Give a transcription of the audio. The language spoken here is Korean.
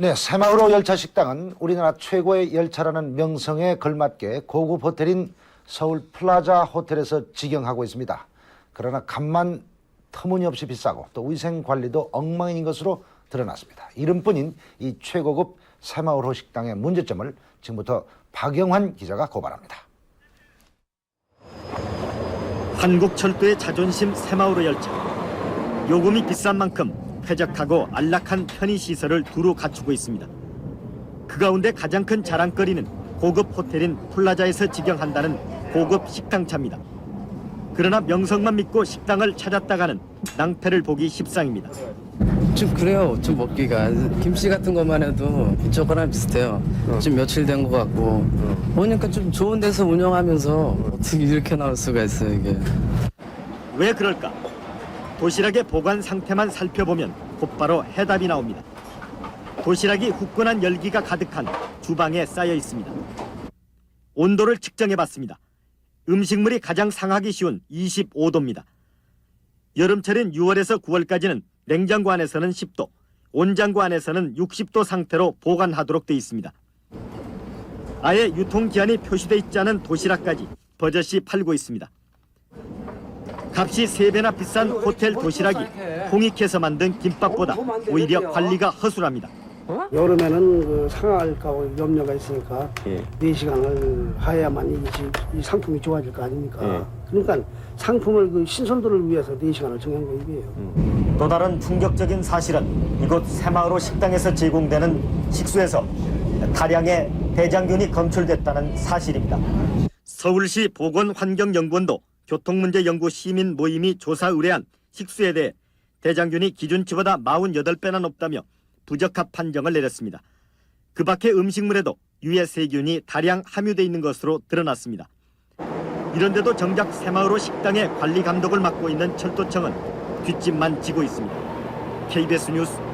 네, 새마을호 열차 식당은 우리나라 최고의 열차라는 명성에 걸맞게 고급 호텔인 서울 플라자 호텔에서 직영하고 있습니다. 그러나 값만 터무니없이 비싸고 또 위생 관리도 엉망인 것으로 드러났습니다. 이름뿐인 이 최고급 새마을호 식당의 문제점을 지금부터 박영환 기자가 고발합니다. 한국철도의 자존심 새마을호 열차. 요금이 비싼 만큼 쾌적하고 안락한 편의시설을 두루 갖추고 있습니다. 그 가운데 가장 큰 자랑거리는 고급 호텔인 플라자에서 직영한다는 고급 식당차입니다. 그러나 명성만 믿고 식당을 찾았다가는 낭패를 보기 십상입니다. 좀 그래요. 좀 먹기가 김치 같은 것만 해도 이쪽 거랑 비슷해요. 좀 며칠 된 것 같고 보니까 좀 좋은 데서 운영하면서 어떻게 이렇게 나올 수가 있어요 이게. 왜 그럴까? 도시락의 보관 상태만 살펴보면 곧바로 해답이 나옵니다. 도시락이 후끈한 열기가 가득한 주방에 쌓여 있습니다. 온도를 측정해 봤습니다. 음식물이 가장 상하기 쉬운 25도입니다. 여름철인 6월에서 9월까지는 냉장고 안에서는 10도, 온장고 안에서는 60도 상태로 보관하도록 되어 있습니다. 아예 유통기한이 표시돼 있지 않은 도시락까지 버젓이 팔고 있습니다. 값이 세배나 비싼 호텔 도시락이 홍익해서 만든 김밥보다 오히려 관리가 허술합니다. 여름에는 그 상할까 염려가 있으니까 네 시간을 하야만 이, 지- 이 상품이 좋아질 거 아닙니까? 그러니까 상품을 그 신선도를 위해서 네 시간을 정한 거 이게요. 또 다른 충격적인 사실은 이곳 새마을호 식당에서 제공되는 식수에서 다량의 대장균이 검출됐다는 사실입니다. 서울시 보건환경연구원도 교통문제 연구 시민 모임이 조사 의뢰한 식수에 대해 대장균이 기준치보다 48배나 높다며 부적합 판정을 내렸습니다. 그 밖의 음식물에도 유해 세균이 다량 함유돼 있는 것으로 드러났습니다. 이런데도 정작 새마을호 식당의 관리 감독을 맡고 있는 철도청은 뒷짐만 지고 있습니다. KBS 뉴스